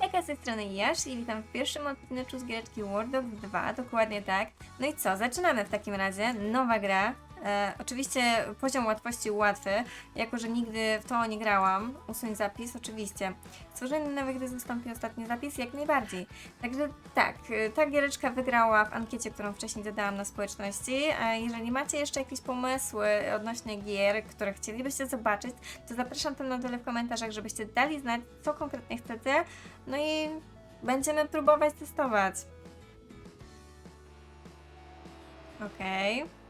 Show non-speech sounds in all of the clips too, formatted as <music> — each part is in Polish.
Hejka, z tej strony Jasz i witam w pierwszym odcinku z giereczki World of 2, dokładnie tak. No i co, zaczynamy w takim razie, nowa gra. E, oczywiście poziom łatwości łatwy, jako że nigdy w to nie grałam. Usuń zapis, oczywiście. Stworzenie nowej gry zastąpi ostatni zapis, jak najbardziej. Także tak, e, ta giereczka wygrała w ankiecie, którą wcześniej dodałam na społeczności. A jeżeli macie jeszcze jakieś pomysły odnośnie gier, które chcielibyście zobaczyć, to zapraszam tam na dole w komentarzach, żebyście dali znać, co konkretnie chcecie. No i będziemy próbować testować. Okej.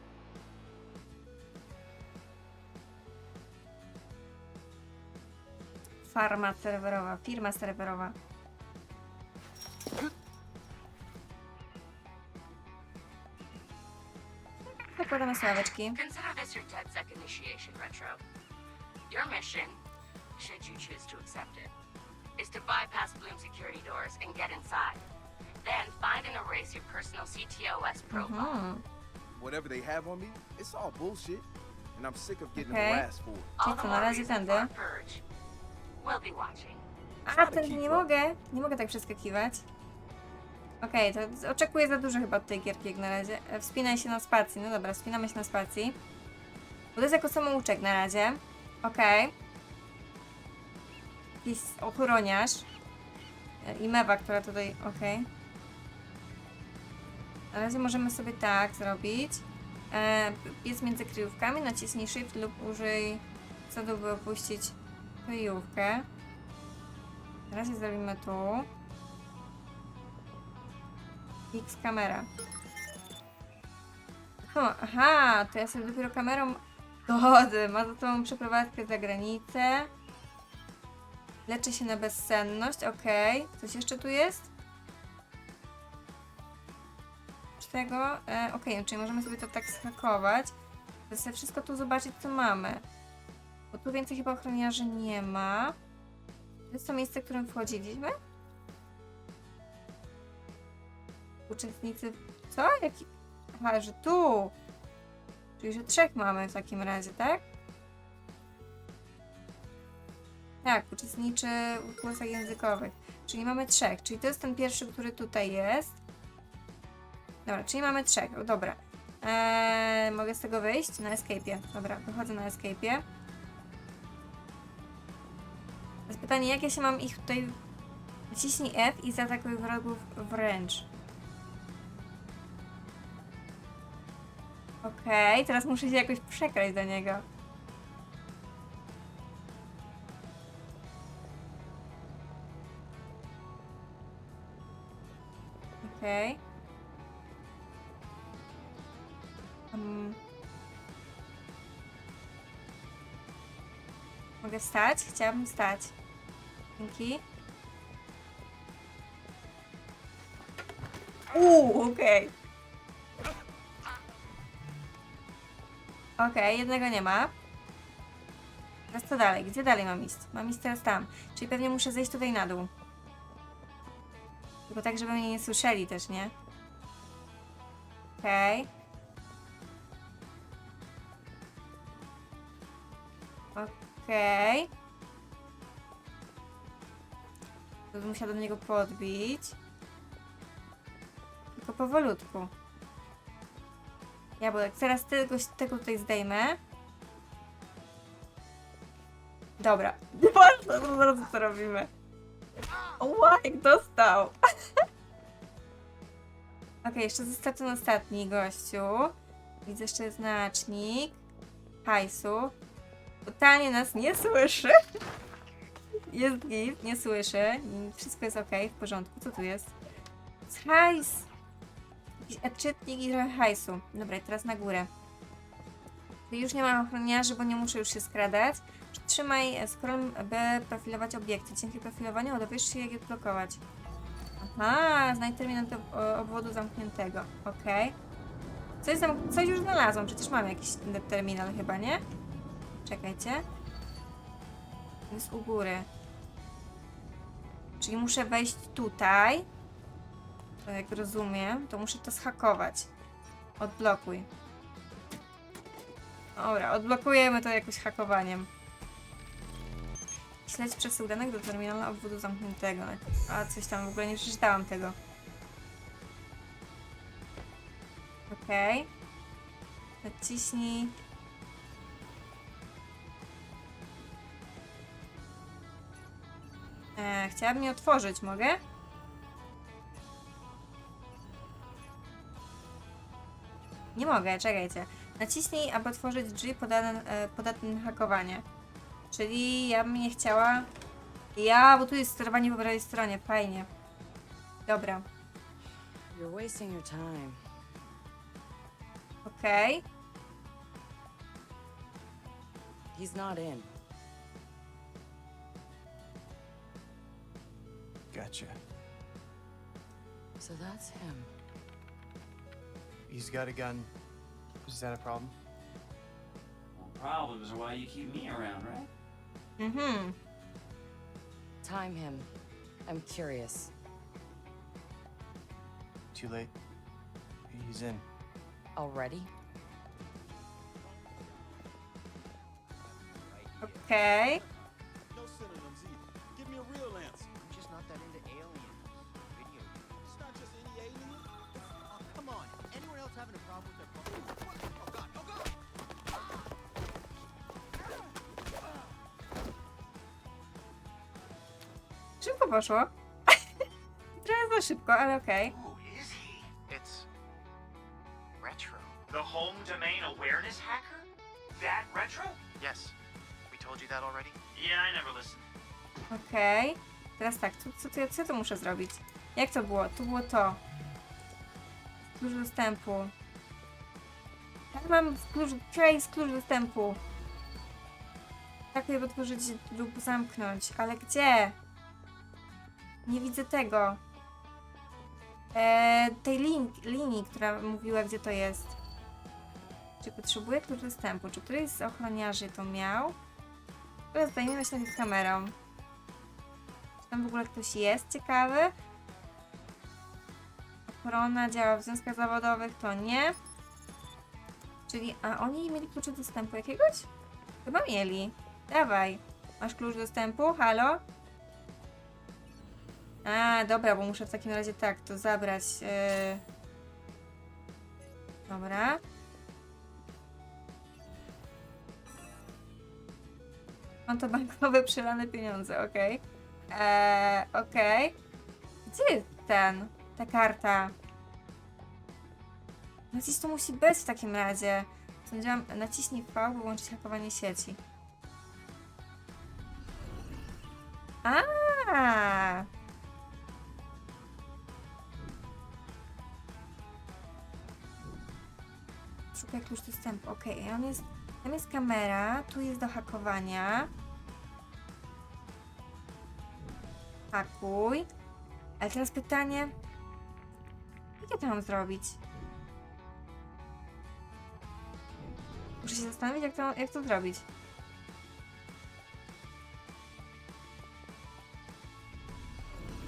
Farma serwerowa, firma serwerowa. Zakładamy sławeczki. Consider this your DedSec initiation retro. Your mission, should you choose to accept it, is to bypass Bloom security doors and get inside. Then find and erase your personal CTOS profile. Mhm. Whatever they have on me, it's all bullshit. And I'm sick of getting Okay. harassed for it. All Czyli the co, na more razie reason tędy? for purge. A, wtedy nie mogę. Nie mogę tak przeskakiwać. Okej, to z- oczekuję za dużo chyba od tej gierki jak na razie. E, Wspinaj się na spacji. No dobra, wspinamy się na spacji. Bo to jest jako samouczek na razie. Okej. Jakiś ochroniarz. E, I mewa, która tutaj... Okej. Na razie możemy sobie tak zrobić. E, jest między kryjówkami. Naciśnij shift lub użyj codu, by opuścić kryjówkę. Na razie zrobimy tu. X kamera. Aha, to ja sobie dopiero kamerą dochodzę. Ma za sobą przeprowadzkę za granicę. Leczy się na bezsenność, okej. Coś jeszcze tu jest? Tego, e, okej, czyli możemy sobie to tak schakować. Chcę wszystko tu zobaczyć, co mamy. Bo tu więcej chyba ochroniarzy nie ma. To jest to miejsce, w którym wchodziliśmy? Uczestnicy. Co? Jaki. Aha, że tu! Czyli, że trzech mamy w takim razie, tak? Tak, uczestniczy w kursach językowych. Czyli mamy trzech. Czyli to jest ten pierwszy, który tutaj jest. Dobra, czyli mamy trzech. O, dobra. Eee, mogę z tego wyjść? Na escape'ie. Dobra, wychodzę na escape'ie. Pytanie, jak ja się mam ich tutaj... Naciśnij F i zaatakuj wrogów wręcz. Okej, teraz muszę się jakoś przekraść do niego. Okej. Um. Mogę stać? Chciałabym stać. Dzięki. Uuu, okej. Okej, jednego nie ma. Teraz co dalej? Gdzie dalej mam iść? Mam iść teraz tam. Czyli pewnie muszę zejść tutaj na dół. Tylko tak, żeby mnie nie słyszeli też, nie? Okej. Okej. To bym musiała do niego podbić. Tylko powolutku. Ja, bo jak teraz tego, tego tutaj zdejmę. Dobra. <laughs> Bardzo zaraz co robimy. Ła, jak dostał. <laughs> Okej, jeszcze został ten ostatni gościu. Widzę jeszcze znacznik. Hajsu. Totalnie nas nie słyszy. Jest git, nie słyszy. Wszystko jest ok, w porządku. Co tu jest? Hajs! Jakiś odczytnik i trochę hajsu. Dobra, teraz na górę. Już nie ma ochroniarzy, bo nie muszę już się skradać. Przytrzymaj scroll, by profilować obiekty. Dzięki profilowaniu dowiesz się, jak je blokować. Aha, znajdź terminal do obwodu zamkniętego. Okej. Coś, zam- coś już znalazłam, przecież mam jakiś terminal chyba, nie? Czekajcie. Jest u góry. Czyli muszę wejść tutaj. Jak rozumiem, to muszę to schakować. Odblokuj. Dobra, odblokujemy to jakoś hakowaniem. Śledź przesył danych do terminala obwodu zamkniętego. A coś tam w ogóle nie przeczytałam tego. Okej. Naciśnij. E, chciałabym je otworzyć, mogę? Nie mogę, czekajcie. Naciśnij, aby otworzyć drzwi podane, e, podatne na hakowanie. Czyli ja bym nie chciała... Ja, bo tu jest sterowanie po prawej stronie, fajnie. Dobra, You're wasting your time. okej. He's not in. Gotcha. So that's him. He's got a gun. Is that a problem? Well, problems are why you keep me around, right? Mm-hmm. Time him. I'm curious. Too late. He's in. Already? Okej. Anyone else having a problem with their phone? Oh god, oh god! Szybko poszło. <laughs> Trochę za szybko, ale okej. Who is he? It's retro. The home domain awareness hacker? That retro? Yes. We told you that already? Yeah, I never listened. Okej. Teraz tak, co, co, co, co to muszę zrobić? Jak to było? Tu było to. Klucz dostępu. Tak mam klucz, case klucz dostępu. Tak je otworzyć lub zamknąć, ale gdzie? Nie widzę tego. Eee, tej link, linii, która mówiła, gdzie to jest. Czy potrzebuję klucz dostępu? Czy któryś z ochroniarzy to miał? Teraz zajmiemy się najpierw kamerą. Czy tam w ogóle ktoś jest ciekawy? Ochrona działa w związkach zawodowych, to nie. Czyli, a oni mieli klucze dostępu jakiegoś? Chyba mieli. Dawaj. Masz klucz dostępu? Halo? A, dobra, bo muszę w takim razie tak, to zabrać. Yy... Dobra. Konto bankowe, przelane pieniądze, okej. Eee, okej. Gdzie jest ten? Ta karta? No musi być w takim razie. Sądziłam, naciśnij V, by wyłączyć hakowanie sieci. A. Szukaj klucz dostępu. Okej, on jest. Tam jest kamera, tu jest do hakowania. Hakuj. Ale teraz pytanie. Ja to mam zrobić? Muszę się zastanowić, jak to, jak to zrobić.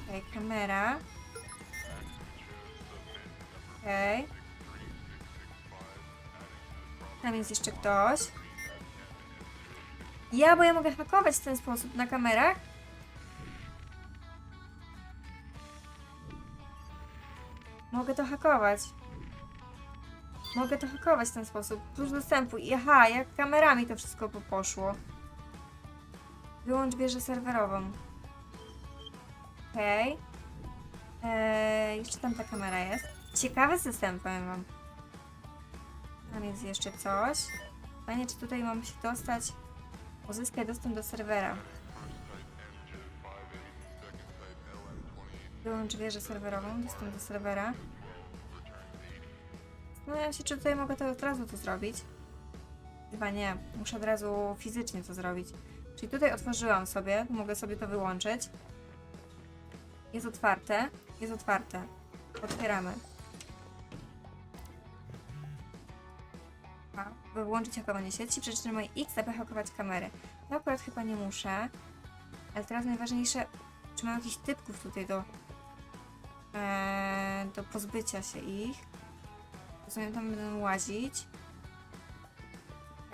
Okej, kamera. Okej. Tam jest jeszcze ktoś. Ja, bo ja mogę hakować w ten sposób na kamerach. Hakować. Mogę to hakować w ten sposób. Klucz dostępu. I aha, jak kamerami to wszystko po- poszło. Wyłącz wieżę serwerową. Okej. Eee, jeszcze tam ta kamera jest. Ciekawy system, powiem wam. Tam jest jeszcze coś. Panie, czy tutaj mam się dostać? Uzyskaj dostęp do serwera. Wyłącz wieżę serwerową, dostęp do serwera. Zastanawiam się, czy tutaj mogę to od razu to zrobić. Chyba nie, muszę od razu fizycznie to zrobić. Czyli tutaj otworzyłam sobie, mogę sobie to wyłączyć. Jest otwarte, jest otwarte. Otwieramy. By włączyć hakowanie sieci, przytrzymaj X, aby hakować kamery. To akurat chyba nie muszę. Ale teraz najważniejsze, czy mam jakichś typków tutaj do, e, do pozbycia się ich. Rozumiem, tam będę łazić.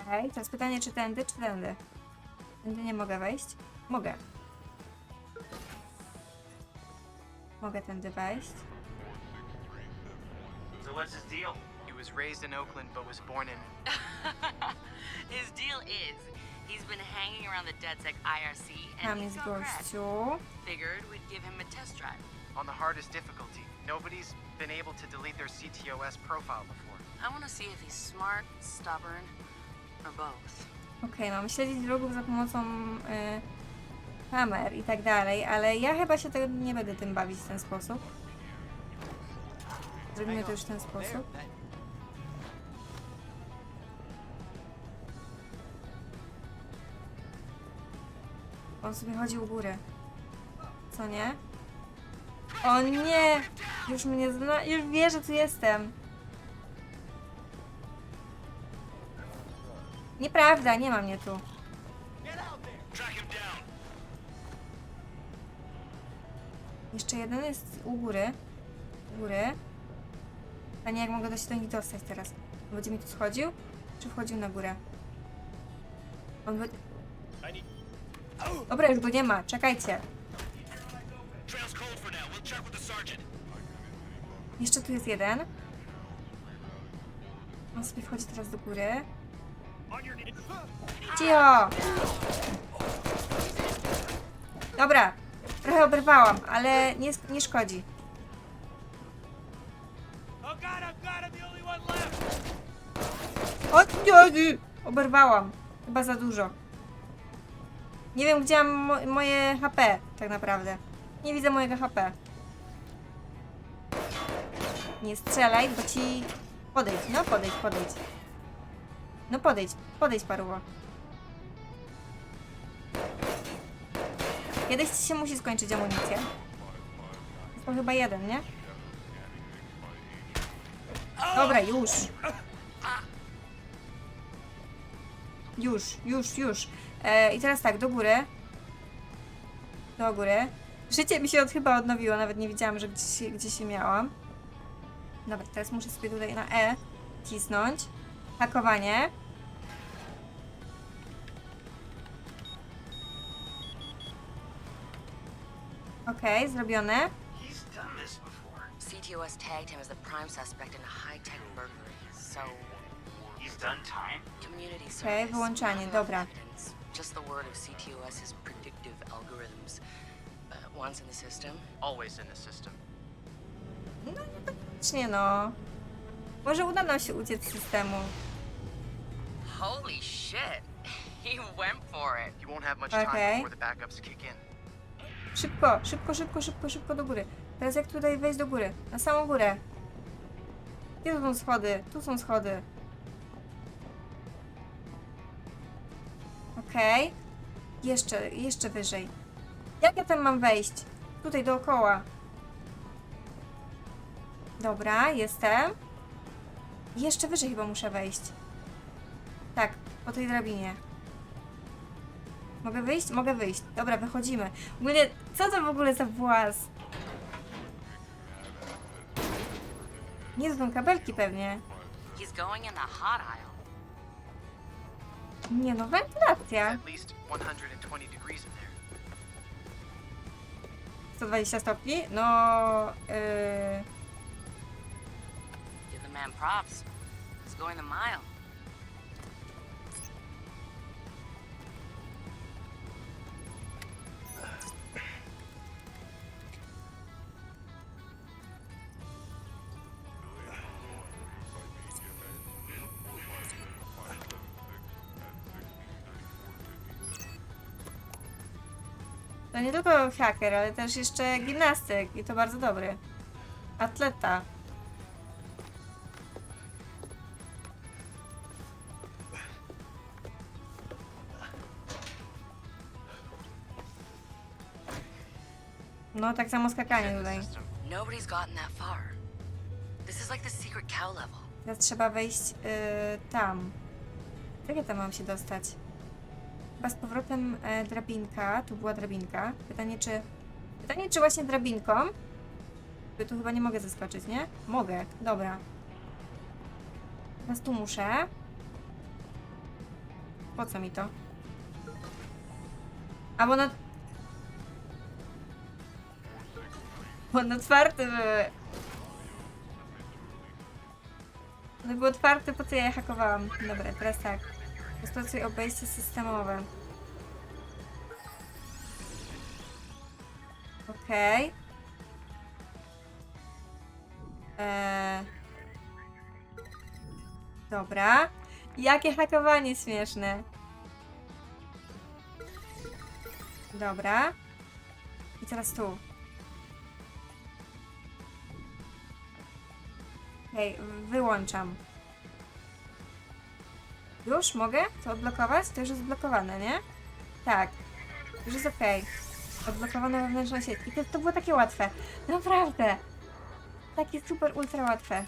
Okej, teraz pytanie, czy tędy, czy tędy? Tędy nie mogę wejść? Mogę. Mogę tędy wejść. So what's his deal? He was raised in Oakland but was born in. <laughs> His deal is he's been hanging around the DedSec IRC Tam and he's gościu. Figured we'd give him a test drive. On the hardest difficulty. Nobody's been able to delete their CTOS profile before. I want to see if he's smart, stubborn, or both. Okej, mam śledzić wrogów za pomocą y, kamer i tak dalej, ale ja chyba się tego nie będę tym bawić w ten sposób. Zrobimy to już w ten sposób. On sobie chodzi u góry. Co nie? O nie! Już mnie zna... Już wie, że tu jestem. Nieprawda, nie ma mnie tu. Jeszcze jeden jest u góry. U góry. Nie, jak mogę się do nich dostać teraz? Będzie mi tu schodził? Czy wchodził na górę? On by... Dobra, już go nie ma, czekajcie. Jeszcze tu jest jeden. On sobie wchodzi teraz do góry. Cicho! Dobra, trochę oberwałam, ale nie, nie szkodzi. O, nie, nie. Oberwałam. Chyba za dużo. Nie wiem, gdzie mam mo moje HP, tak naprawdę. Nie widzę mojego HP. Nie strzelaj, bo ci... Podejdź, no podejdź, podejdź. No podejdź, podejdź paruwo. Kiedyś ci się musi skończyć amunicja. To chyba jeden, nie? Dobra, już. Już, już, już. E, I teraz tak, do góry. Do góry. Życie mi się od, chyba odnowiło, nawet nie widziałam, że gdzieś, gdzieś się miałam. Dobra, teraz muszę sobie tutaj na E cisnąć. Hakowanie. Okej, zrobione. This before. CTOS tagged him as the prime suspect in a high-tech burglary. So, He's done time. community service. Okej, wyłączanie, dobra. Just the word of CTOS's predictive algorithms. Uh, once in the system, Always in the system. Niekoniecznie no. Może uda nam się uciec z systemu. holy shit, <laughs> he went for it. You won't have much Okay. time before the backups kick in. Szybko, szybko, szybko, szybko, szybko do góry. Teraz jak tutaj wejść do góry? Na samą górę. Gdzie tu są schody? Tu są schody. Okej. Jeszcze, jeszcze wyżej. Jak ja tam mam wejść? Tutaj dookoła. Dobra, jestem. Jeszcze wyżej chyba muszę wejść. Tak, po tej drabinie. Mogę wyjść? Mogę wyjść. Dobra, wychodzimy. Ogólnie, co to w ogóle za włas? Nie, to są kabelki pewnie. Nie no, wentylacja. at least 120 degrees in there. 120 stopni? No, yy, The man props. He's going the mile. to nie tylko haker, ale też jeszcze gimnastyk i to bardzo dobry. Atleta. No, tak samo skakanie tutaj. Teraz trzeba wejść yy, tam. Jak ja tam mam się dostać? Chyba z powrotem e, drabinka. Tu była drabinka. Pytanie, czy... Pytanie, czy właśnie drabinką? Bo tu chyba nie mogę zeskoczyć, nie? Mogę. Dobra. Teraz tu muszę. Po co mi to? A bo na... Bo na otwarte były. One były otwarte, po co ja je hakowałam? Dobra, teraz tak. Rozpracuj obejście systemowe. Okej. Eee. Dobra. Jakie hakowanie śmieszne. Dobra. I teraz tu. Okej, wyłączam. Już mogę to odblokować? To już jest odblokowane, nie? Tak. Już jest okej. Odblokowane wewnętrzne sieci. To, to było takie łatwe. Naprawdę. Takie super ultra łatwe.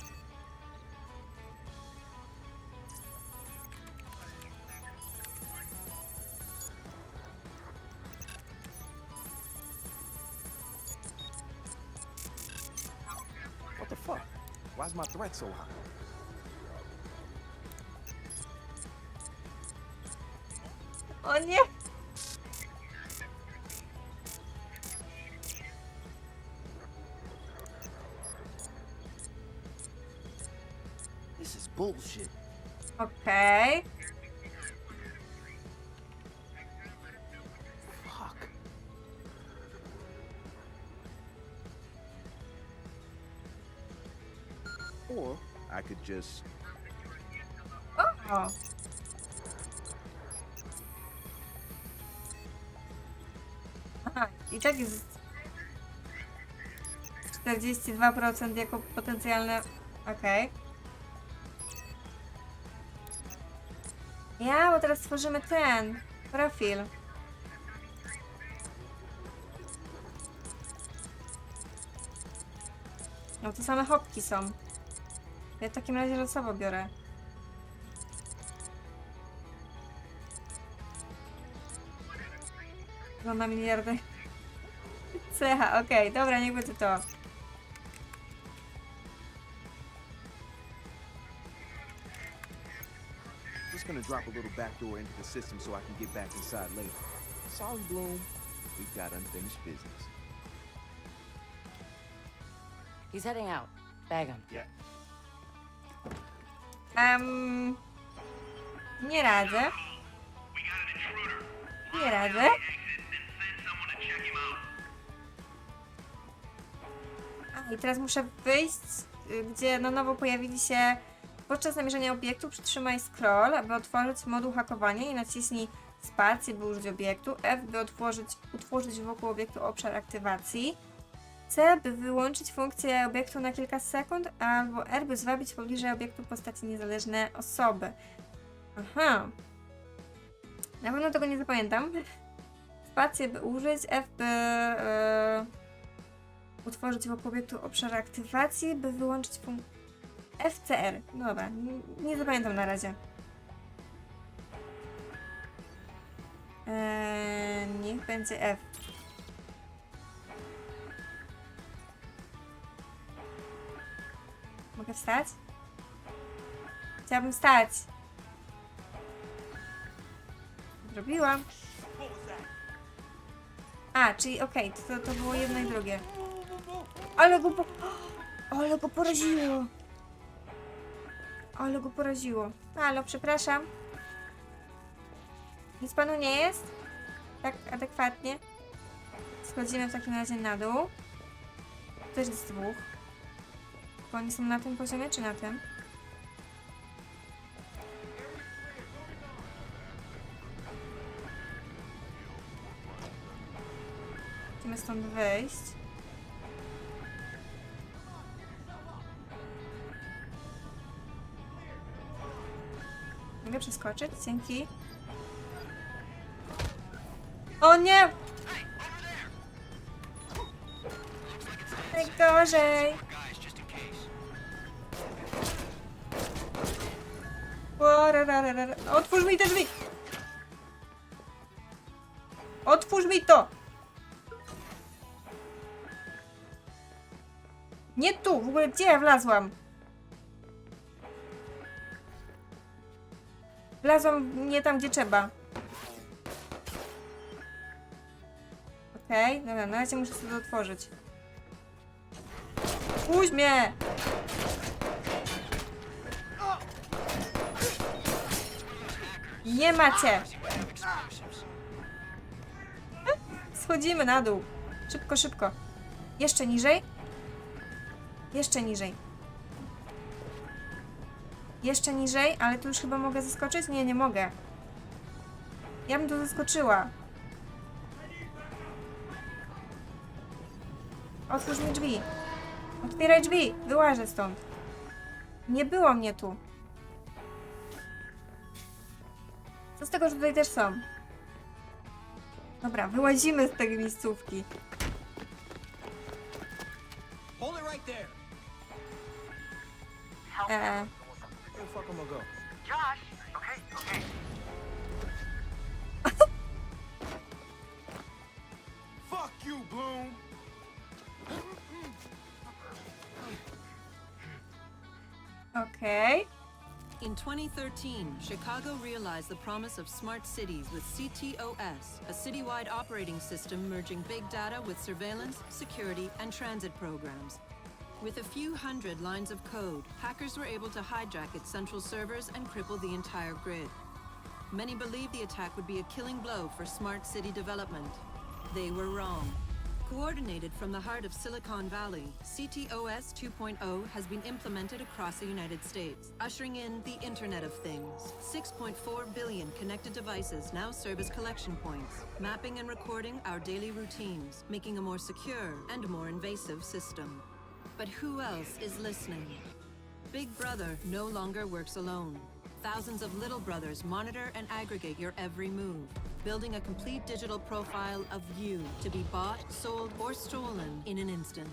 What the fuck? Why's my threat so high? O nie! This is bullshit. Okej. Fuck. Just O! Aha, i tak jest 42% jako potencjalne. Okej. Ja, bo teraz stworzymy ten profil. No to same hopki są. Ja w takim razie losowo biorę. Wygląda miliardy. Cecha, okej, dobra, niech będzie to. just gonna drop a little backdoor into the system so I can get back inside later. Sorry, Bloom. We've got unfinished business. He's heading out. Bag him. Yeah. Um, nie radzę. Nie radzę. A, i teraz muszę wyjść, y, gdzie na nowo pojawili się podczas namierzenia obiektu przytrzymaj scroll, aby otworzyć moduł hakowania i naciśnij spację, by użyć obiektu, F, by otworzyć, utworzyć wokół obiektu obszar aktywacji, C, by wyłączyć funkcję obiektu na kilka sekund, albo R, by zwabić pobliżej obiektu postaci niezależne osoby. Aha. Na pewno tego nie zapamiętam. Spację, by użyć, F, by e, utworzyć wokół obiektu obszar aktywacji, by wyłączyć funkcję FCR. No dobra, nie, nie zapamiętam na razie. Eee, niech będzie F. Mogę wstać? Chciałabym wstać. Zrobiłam. A, czyli okej, to, to było jedno i drugie. Ale go po... Ale go poraziło. Ale go poraziło. Halo, przepraszam. Nic panu nie jest? Tak adekwatnie. Schodzimy w takim razie na dół. Też jest dwóch. Bo oni są na tym poziomie, czy na tym? Musimy stąd wyjść. Mogę przeskoczyć? Dzięki. O nie! Najgorzej! Łarararara. Otwórz mi te drzwi! Otwórz mi to! Nie tu! W ogóle gdzie ja wlazłam? Wlazłam nie tam, gdzie trzeba. Okej, dobra, na razie muszę sobie to otworzyć. Puść mnie! Nie macie! Schodzimy na dół. Szybko, szybko. Jeszcze niżej. Jeszcze niżej. Jeszcze niżej, ale tu już chyba mogę zaskoczyć? Nie, nie mogę. Ja bym tu zaskoczyła. Otwórz mi drzwi. Otwieraj drzwi. Wyłażę stąd. Nie było mnie tu. Co z tego, że tutaj też są? Dobra, wyłazimy z tej miejscówki. Eee? Josh! Okay, <laughs> In 2013, Chicago realized the promise of smart cities with CTOS, a citywide operating system merging big data with surveillance, security, and transit programs. With a few hundred lines of code, hackers were able to hijack its central servers and cripple the entire grid. Many believed the attack would be a killing blow for smart city development. They were wrong. Coordinated from the heart of Silicon Valley, CTOS 2.0 has been implemented across the United States, ushering in the Internet of Things. 6.4 billion connected devices now serve as collection points, mapping and recording our daily routines, making a more secure and more invasive system. But who else is listening? Big Brother no longer works alone. Thousands of little brothers monitor and aggregate your every move, building a complete digital profile of you to be bought, sold, or stolen in an instant.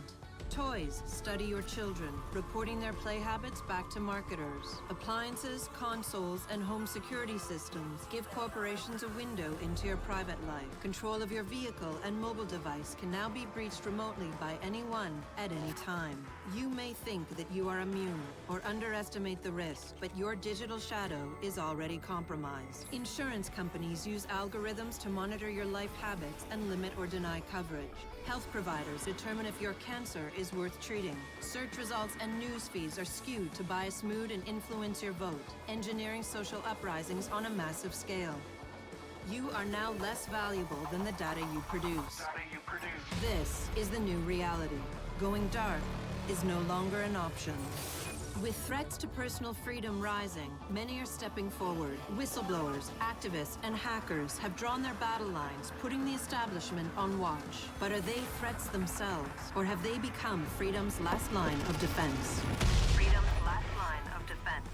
Toys study your children, reporting their play habits back to marketers. Appliances, consoles, and home security systems give corporations a window into your private life. Control of your vehicle and mobile device can now be breached remotely by anyone at any time. You may think that you are immune or underestimate the risk, but your digital shadow is already compromised. Insurance companies use algorithms to monitor your life habits and limit or deny coverage. Health providers determine if your cancer is worth treating. Search results and news feeds are skewed to bias mood and influence your vote, engineering social uprisings on a massive scale. You are now less valuable than the data you produce. Data you produce. This is the new reality. Going dark is no longer an option. With threats to personal freedom rising, many are stepping forward. Whistleblowers, activists, and hackers have drawn their battle lines, putting the establishment on watch. But are they threats themselves, or have they become freedom's last line of defense? Freedom's last line of defense.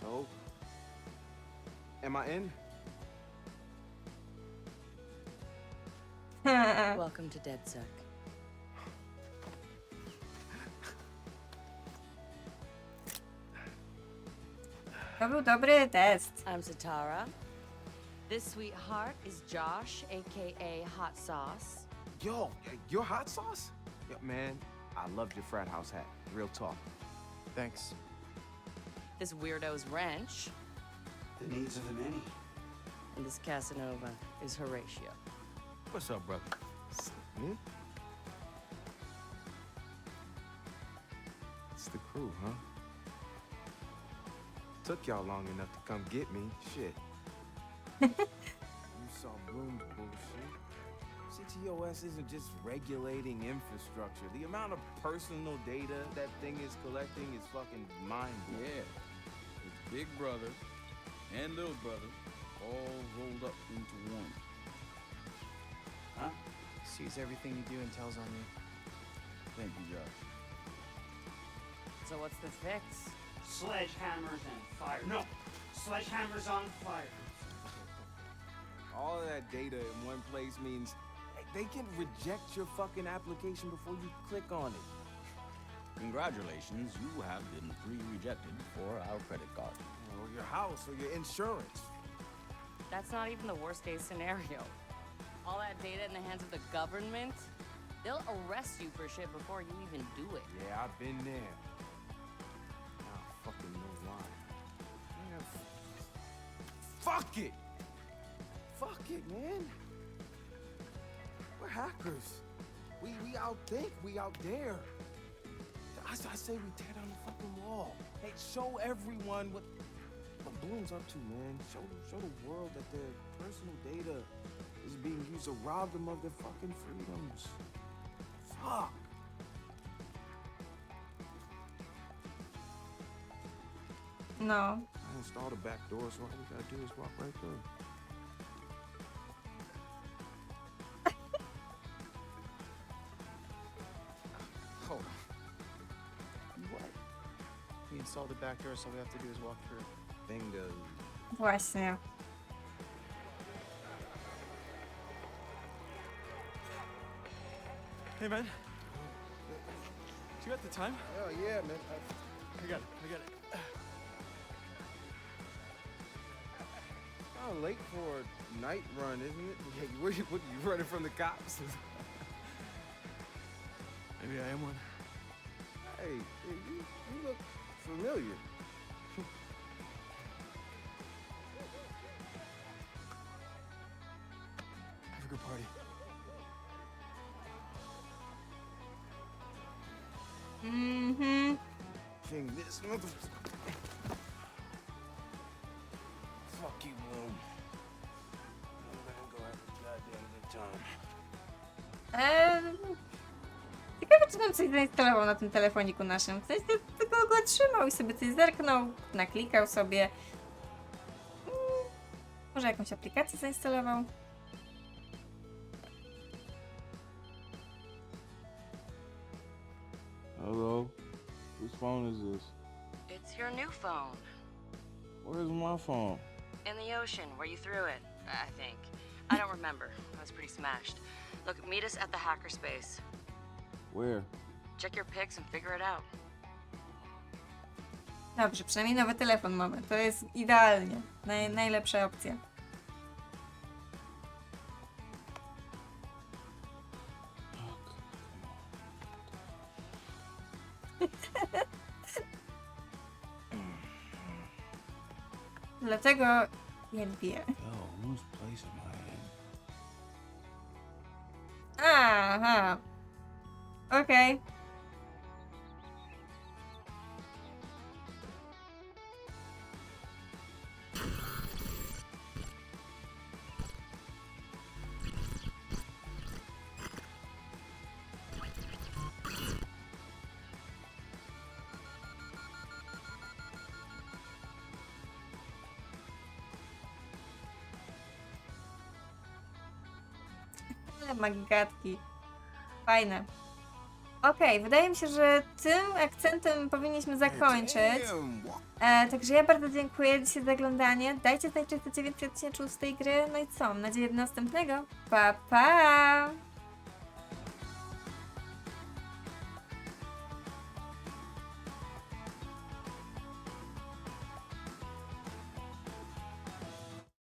So, am I in? <laughs> Welcome to DedSec. To był dobry test. I'm Satara. This sweetheart is Josh, aka Hot Sauce. Yo, your hot sauce? Yo, man, I loved your frat house hat. Real talk. Thanks. This weirdo's Wrench. The needs of the many. And this Casanova is Horatio. What's up, brother? Hmm? It's the crew, huh? Took y'all long enough to come get me. Shit. <laughs> you saw Bloom's bullshit. CTOS isn't just regulating infrastructure. The amount of personal data that thing is collecting is fucking mind blowing. Yeah. It's Big Brother and Little Brother all rolled up into one. Huh? Sees everything you do and tells on you. Thank you, Josh. So what's the fix? Sledgehammers and fire. No! Sledgehammers on fire. All of that data in one place means they can reject your fucking application before you click on it. Congratulations, you have been pre-rejected for our credit card. Or your house or your insurance. That's not even the worst case scenario. All that data in the hands of the government, they'll arrest you for shit before you even do it. Yeah, I've been there. I fucking know why. F- fuck it! Fuck it, man. We're hackers. We we outthink, we out there. I, I say we tear down the fucking wall. Hey, show everyone what what Bloom's up to, man. Show show the world that their personal data is being used to rob them of their fucking freedoms. Fuck. No. I installed a back door, so all we gotta do is walk right through. <laughs> Hold on. What? We installed the back door, so all we have to do is walk through. Bingo. Właśnie. Hey, man. You got the time? Oh yeah, man. I, I got it. I got it. Oh, late for a night run, isn't it? Yeah, you, what, what, you running from the cops? <laughs> Maybe I am one. hey, hey, you, you look familiar. On coś zainstalował na tym telefoniku naszym. W sensie tylko go trzymał i sobie coś zerknął, naklikał sobie. Mm, może jakąś aplikację zainstalował? Hello? Whose phone is this? It's your new phone. Where's my phone? In the ocean, where you threw it, I think. I don't remember. I was pretty smashed. Look, meet us at the hackerspace. Where? Check your pics and figure it out. Dobrze, przynajmniej nowy telefon mamy. To jest idealnie. Naj, najlepsza opcja. <laughs> Dlatego nie I in? Aha. Okej. Ale magigatki. Fajne. Okej, wydaje mi się, że tym akcentem powinniśmy zakończyć. E, także ja bardzo dziękuję dzisiaj za oglądanie. Dajcie znać, czy chcecie więcej odcinków z tej gry. No i co? Mam nadzieję do następnego. Pa, pa!